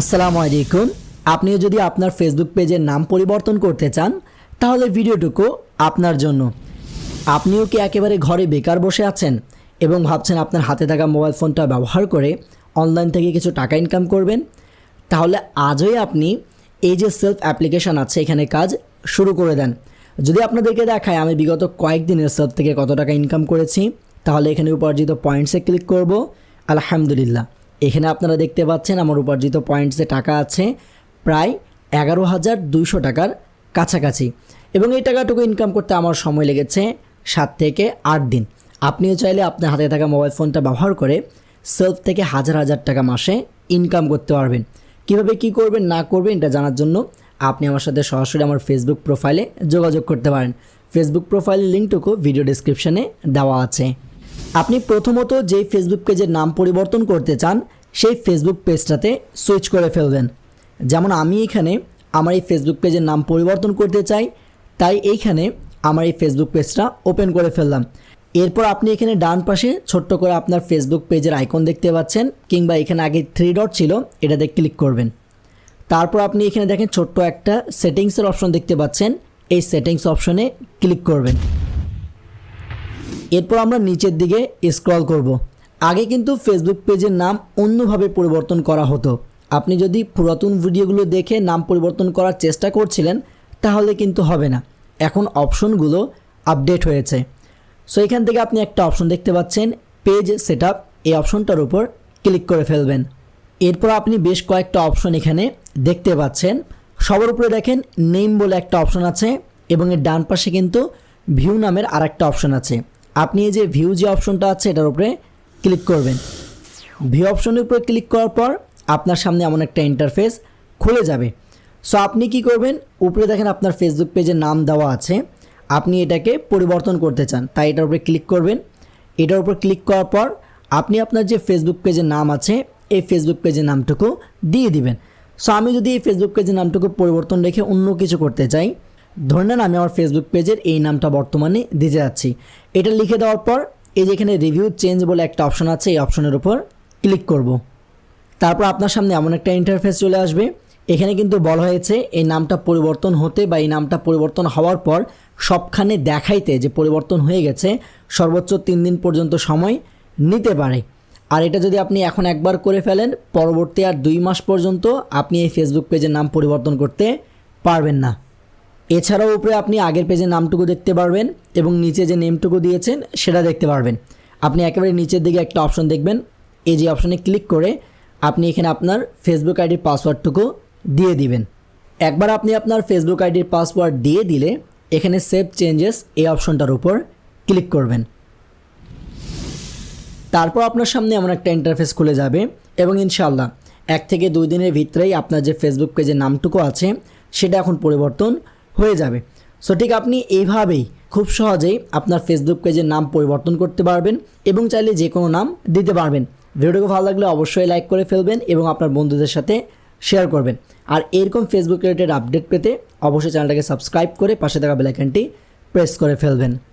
আসসালামু আলাইকুম। আপনিও যদি আপনার ফেসবুক পেজের নাম পরিবর্তন করতে চান, তাহলে ভিডিওটুকু আপনার জন্য। আপনিও কি একেবারে ঘরে বেকার বসে আছেন এবং ভাবছেন আপনার হাতে থাকা মোবাইল ফোনটা ব্যবহার করে অনলাইন থেকে কিছু টাকা ইনকাম করবেন? তাহলে আজই আপনি এই যে সেলফ অ্যাপ্লিকেশান আছে, এখানে কাজ শুরু করে দেন। যদি আপনাদেরকে দেখায়, আমি বিগত কয়েকদিনের সেলফ থেকে কত টাকা ইনকাম করেছি, তাহলে এখানে উপার্জিত পয়েন্টসে ক্লিক করব। আলহামদুলিল্লাহ। এখানে আপনারা দেখতে পাচ্ছেন আমার উপার্জিত পয়েন্টসে টাকা আছে প্রায় এগারো হাজার দুইশো টাকার কাছাকাছি। এবং এই টাকাটুকু ইনকাম করতে আমার সময় লেগেছে সাত থেকে আট দিন। আপনিও চাইলে আপনার হাতে থাকা মোবাইল ফোনটা ব্যবহার করে সেলফ থেকে হাজার হাজার টাকা মাসে ইনকাম করতে পারবেন। কীভাবে কি করবেন, না করবেন এটা জানার জন্য আপনি আমার সাথে সরাসরি আমার ফেসবুক প্রোফাইলে যোগাযোগ করতে পারেন। ফেসবুক প্রোফাইলের লিঙ্কটুকু ভিডিও ডিসক্রিপশনে দেওয়া আছে। আপনি প্রথমত যেই ফেসবুক পেজের নাম পরিবর্তন করতে চান সেই ফেসবুক পেজটাতে সুইচ করে ফেলবেন। যেমন আমি এখানে আমার এই ফেসবুক পেজের নাম পরিবর্তন করতে চাই, তাই এইখানে আমার এই ফেসবুক পেজটা ওপেন করে ফেললাম। এরপর আপনি এখানে ডান পাশে ছোট্ট করে আপনার ফেসবুক পেজের আইকন দেখতে পাচ্ছেন, কিংবা এখানে আগে থ্রি ডট ছিল, এটাতে ক্লিক করবেন। তারপর আপনি এখানে দেখেন ছোট্ট একটা সেটিংসের অপশন দেখতে পাচ্ছেন, এই সেটিংস অপশনে ক্লিক করবেন। এরপর আমরা নিচের দিকে স্ক্রল করব। আগে কিন্তু ফেসবুক পেজের নাম অন্যভাবে পরিবর্তন করা হতো। আপনি যদি পুরাতন ভিডিওগুলো দেখে নাম পরিবর্তন করার চেষ্টা করছিলেন, তাহলে কিন্তু হবে না। এখন অপশনগুলো আপডেট হয়েছে। সো এখান থেকে আপনি একটা অপশন দেখতে পাচ্ছেন পেজ সেট এই অপশনটার উপর ক্লিক করে ফেলবেন। এরপর আপনি বেশ কয়েকটা অপশন এখানে দেখতে পাচ্ছেন। সবার উপরে দেখেন নেম বলে একটা অপশন আছে এবং এর ডান পাশে কিন্তু ভিউ নামের আর একটা অপশন আছে। আপনি এই যে ভিউ যে অপশনটা আছে, এটার উপরে ক্লিক করবেন। ভিউ অপশনের উপরে ক্লিক করার পর আপনার সামনে এমন একটা ইন্টারফেস খুলে যাবে। সো আপনি কি করবেন? উপরে দেখেন আপনার ফেসবুক পেজের নাম দেওয়া আছে। আপনি এটাকে পরিবর্তন করতে চান, তাই এটার উপরে ক্লিক করবেন। এটার উপর ক্লিক করার পর আপনি আপনার যে ফেসবুক পেজের নাম আছে, এই ফেসবুক পেজের নামটুকু দিয়ে দিবেন। সো আমি যদি এই ফেসবুক পেজের নামটুকু পরিবর্তন রেখে অন্য কিছু করতে চাই, ধরে নেন আমি আমার ফেসবুক পেজের এই নামটা বর্তমানে দিতে যাচ্ছি। এটা লিখে দেওয়ার পর এই যে এখানে রিভিউ চেঞ্জ বলে একটা অপশন আছে, এই অপশনের উপর ক্লিক করব। তারপর আপনার সামনে এমন একটা ইন্টারফেস চলে আসবে। এখানে কিন্তু বলা হয়েছে এই নামটা পরিবর্তন হতে বা এই নামটা পরিবর্তন হওয়ার পর সবখানে দেখাইতে যে পরিবর্তন হয়ে গেছে, সর্বোচ্চ তিন দিন পর্যন্ত সময় নিতে পারে। আর এটা যদি আপনি এখন একবার করে ফেলেন, পরবর্তী আর দুই মাস পর্যন্ত আপনি এই ফেসবুক পেজের নাম পরিবর্তন করতে পারবেন না। এছাড়াও উপরে আপনি আগের পেজে নামটুকু দেখতে পারবেন এবং নিচে যে নেমটুকু দিয়েছেন সেটা দেখতে পারবেন। আপনি একেবারে নিচের দিকে একটা অপশন দেখবেন। এই যে অপশনে ক্লিক করে আপনি এখানে আপনার ফেসবুক আইডির পাসওয়ার্ডটুকু দিয়ে দিবেন। একবার আপনি আপনার ফেসবুক আইডির পাসওয়ার্ড দিয়ে দিলে এখানে সেভ চেঞ্জেস এই অপশনটার উপর ক্লিক করবেন। তারপর আপনার সামনে এমন একটা ইন্টারফেস খুলে যাবে এবং ইনশাল্লাহ এক থেকে দুই দিনের ভিতরেই আপনার যে ফেসবুক পেজের নামটুকু আছে সেটা এখন পরিবর্তন হয়ে যাবে। সো ঠিক আপনি এইভাবেই খুব সহজেই আপনার ফেসবুক পেজের নাম পরিবর্তন করতে পারবেন এবং চাইলে যে কোনো নাম দিতে পারবেন। ভিডিওটাকে ভালো লাগলে অবশ্যই লাইক করে ফেলবেন এবং আপনার বন্ধুদের সাথে শেয়ার করবেন। আর এরকম ফেসবুক রিলেটেড আপডেট পেতে অবশ্যই চ্যানেলটাকে সাবস্ক্রাইব করে পাশে থাকা বেলাইকানটি প্রেস করে ফেলবেন।